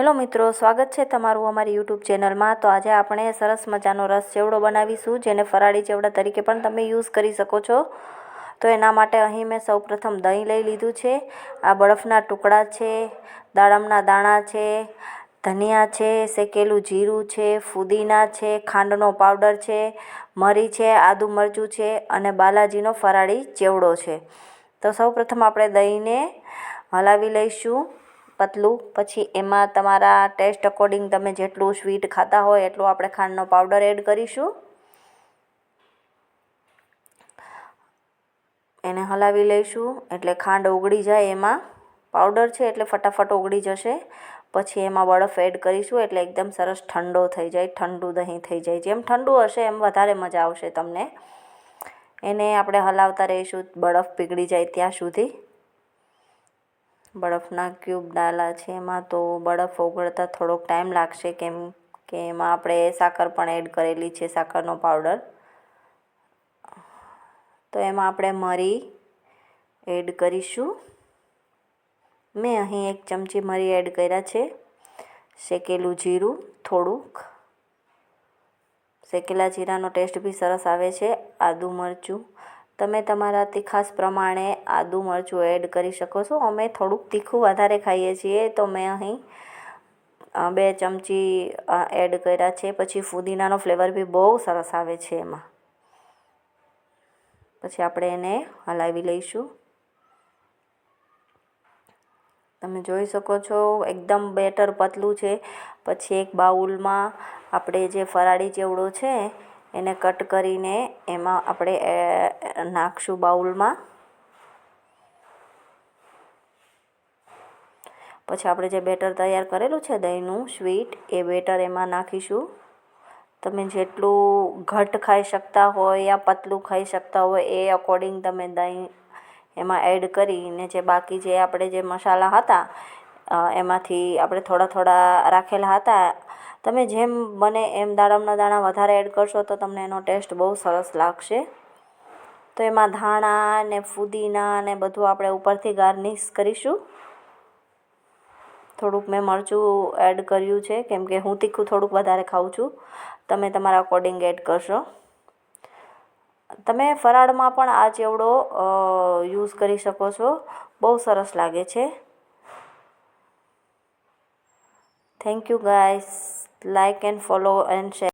Hello મિત્રો, સ્વાગત છે તમારું અમારી યુટ્યુબ ચેનલમાં. તો આજે આપણે સરસ મજાનો રસ ચેવડો બનાવીશું, જેને ફરાળી ચેવડા તરીકે પણ તમે યુઝ કરી શકો છો. તો એના માટે અહીં મેં સૌપ્રથમ દહીં લઈ લીધું છે. આ બરફના ટુકડા છે, દાડમના દાણા છે, ધનિયા છે, શેકેલું જીરું છે, ફુદીના છે, ખાંડનો પાવડર છે, મરી છે, આદુ મરચું છે અને બાલાજીનો ફરાળી ચેવડો છે. તો સૌપ્રથમ આપણે દહીંને હલાવી લઈશું. પતલું. પછી એમાં તમારા ટેસ્ટ અકોર્ડિંગ તમે જેટલું સ્વીટ ખાતા હોય એટલું આપણે ખાંડનો પાવડર એડ કરીશું. એને હલાવી લઈશું. એટલે ખાંડ ઓગળી જાય એમાં. પાવડર છે એટલે ફટાફટ ઓગળી જશે. પછી એમાં બરફ એડ કરીશું એટલે એકદમ સરસ ઠંડો થઈ જાય. ઠંડુ દહીં થઈ જાય. જેમ ઠંડુ હશે એમ વધારે મજા આવશે તમને. એને આપણે હલાવતા રહીશું. બરફ પીગળી જાય ત્યાં સુધી. બરફના ક્યુબ ડાલા છે, એમાં તો બરફ ઓગળતા થોડોક ટાઈમ લાગશે કેમ કે એમાં આપણે સાકર પણ એડ કરેલી છે, સાકરનો પાવડર. તો એમાં આપણે મરી એડ કરીશું. મેં અહીં એક ચમચી મરી એડ કર્યા છે. શેકેલું જીરું થોડુંક. શેકેલા જીરાનો ટેસ્ટ બી સરસ આવે છે. આદું મરચું તમે તમારા તીખાસ પ્રમાણે આદું મરચું એડ કરી શકો છો. અમે થોડુંક તીખું વધારે ખાઈએ છીએ, તો મેં અહીં બે ચમચી એડ કર્યા છે. પછી ફુદીનાનો ફ્લેવર બી બહુ સરસ આવે છે એમાં. પછી આપણે એને હલાવી લઈશું. તમે જોઈ શકો છો, એકદમ બેટર પતલું છે. પછી એક બાઉલમાં આપણે જે ફરાળી ચેવડો છે એને કટ કરીને એમાં આપણે નાખશું બાઉલમાં. પછી આપણે જે બેટર તૈયાર કરેલું છે દહીંનું, સ્વીટ, એ બેટર એમાં નાખીશું. તમે જેટલું ઘટ ખાઈ શકતા હોય યા પતલું ખાઈ શકતા હોય, એ અકોર્ડિંગ તમે દહીં એમાં એડ કરીને જે બાકી જે આપણે જે મસાલા હતા એમાંથી આપણે થોડા થોડા રાખેલા હતા. તમે જેમ બને એમ દાડમના દાણા વધારે એડ કરશો તો તમને એનો ટેસ્ટ બહુ સરસ લાગશે. તો એમાં ધાણા ને ફુદીના ને બધું આપણે ઉપરથી ગાર્નિશ કરીશું. થોડુંક મેં મરચું એડ કર્યું છે, કેમ કે હું તીખું થોડુંક વધારે ખાઉં છું. તમે તમારા અકોર્ડિંગ એડ કરશો. તમે ફરાળમાં પણ આ ચેવડો યુઝ કરી શકો છો. બહુ સરસ લાગે છે. Thank you guys. Like and follow and share.